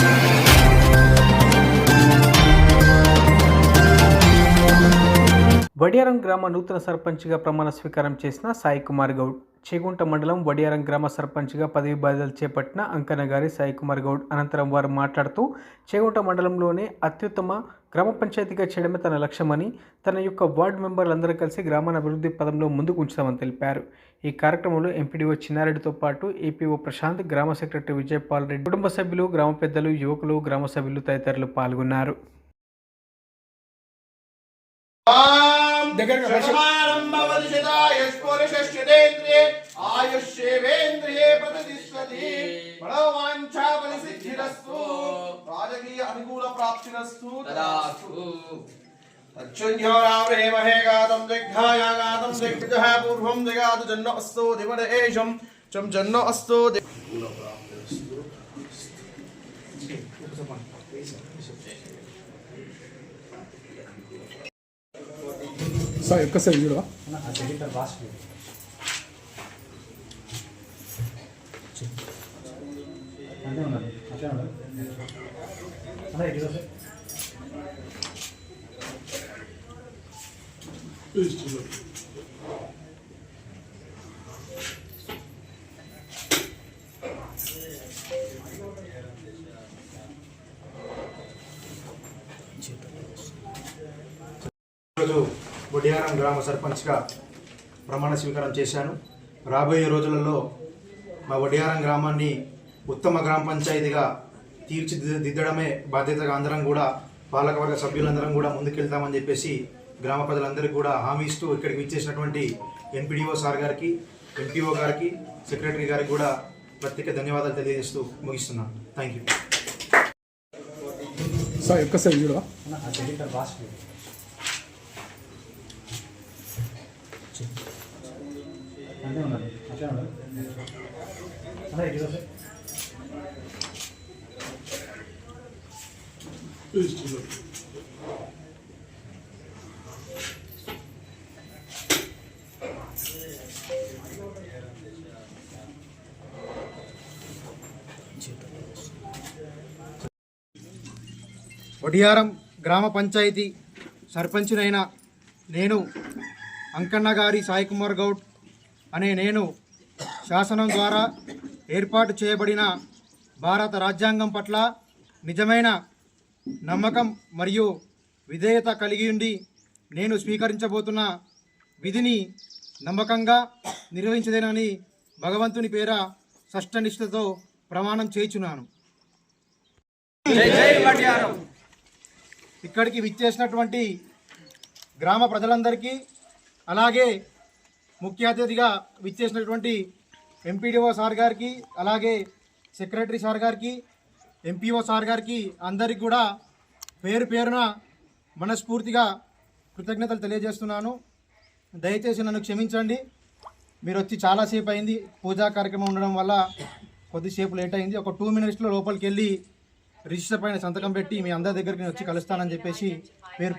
Thank you. Vadiyaram గ్రామ నూతన సర్పంచ్గా ప్రమాణ స్వీకారం చేసిన సాయి కుమార్ గౌడ్. చేగుంట మండలం వడియారం గ్రామ సర్పంచ్గా పదవి బాధ్యతలు చేపట్టిన అంకనగారి సాయి కుమార్ గౌడ్ అనంతరం వారు మాట్లాడుతూ చేగుంట మండలంలోనే అత్యుత్తమ గ్రామ పంచాయతీగా చేయడమే తన లక్ష్యమని తన యొక్క వార్డు మెంబర్లందరూ కలిసి గ్రామాన్ని అభివృద్ధి పదంలో ముందుకు ఉంచుతామని తెలిపారు. ఈ కార్యక్రమంలో ఎంపీడీఓ చిన్నారెడ్డితో పాటు ఏపీఓ ప్రశాంత్ గ్రామ సెక్రటరీ విజయపాల్ రెడ్డి కుటుంబ సభ్యులు గ్రామ పెద్దలు యువకులు గ్రామ సభ్యులు తదితరులు పాల్గొన్నారు. ಶತಮಾನಂಭವದಿಶತಾಯಸ್ಪುರುಷಶ್ಚೇಂದ್ರಿಯೇ ಆಯುಷ್ಯೇವೇಂದ್ರಿಯೇ ಪ್ರತಿಷ್ಠತಿ ಫಲವಾಂಛಾ ಪರಿಸಿದ್ಧಿರಸ್ತು ರಾಜಕೀಯ ಅನುಕೂಲ ಪ್ರಾಪ್ತಿರಸ್ತು ತದಾಸ್ತು अच्छुन्योरावरेमहे गातं दिग्धाया गातं दिग्विजः पूर्वं दिगातु जन्नो अस्तु दिवड एषं चम जन्नो अस्तु दिग् సార్ ఒక్కసారి చూడవా ఈరోజు బొడియారం గ్రామ సర్పంచ్గా ప్రమాణ స్వీకారం చేశాను. రాబోయే రోజులలో మా వడియారం గ్రామాన్ని ఉత్తమ గ్రామ పంచాయతీగా తీర్చిదిద్దడమే బాధ్యతగా అందరం కూడా పాలకవర్గ సభ్యులందరం కూడా ముందుకెళ్తామని చెప్పేసి గ్రామ ప్రజలందరికీ కూడా హామీ ఇస్తూ ఇక్కడికి విచ్చేసినటువంటి ఎన్పిడిఓ సార్ గారికి ఎంపీఓ గారికి సెక్రటరీ గారికి కూడా ప్రత్యేక ధన్యవాదాలు తెలియజేస్తూ ముగిస్తున్నాను. థ్యాంక్ యూ సార్ ఒక్కసారి చూడవా వడియారం గ్రామ పంచాయతీ సర్పంచునైన నేను అంకన్న గారి సాయికుమార్ గౌడ్ అనే నేను శాసనం ద్వారా ఏర్పాటు చేయబడిన భారత రాజ్యాంగం పట్ల నిజమైన నమ్మకం మరియు విధేయత కలిగి ఉండి నేను స్వీకరించబోతున్న విధిని నమ్మకంగా నిర్వహించదేనని భగవంతుని పేర షష్టనిష్టతో ప్రమాణం చేయుచున్నాను. ఇక్కడికి విచ్చేసినటువంటి గ్రామ ప్రజలందరికీ అలాగే ముఖ్య అతిథిగా విచ్చేసినటువంటి ఎంపీడీఓ సార్ గారికి అలాగే సెక్రటరీ సార్ గారికి ఎంపీఓ సార్ గారికి అందరికి కూడా పేరు పేరున మనస్ఫూర్తిగా కృతజ్ఞతలు తెలియజేస్తున్నాను. దయచేసి నన్ను క్షమించండి. మీరు వచ్చి చాలాసేపు అయింది. పూజా కార్యక్రమం ఉండడం వల్ల కొద్దిసేపు లేట్ అయింది. ఒక టూ మినిట్స్లో లోపలికి వెళ్ళి రిజిస్టర్ పైన సంతకం పెట్టి మీ అందరి దగ్గరికి వచ్చి కలుస్తానని చెప్పేసి పేరు పేరు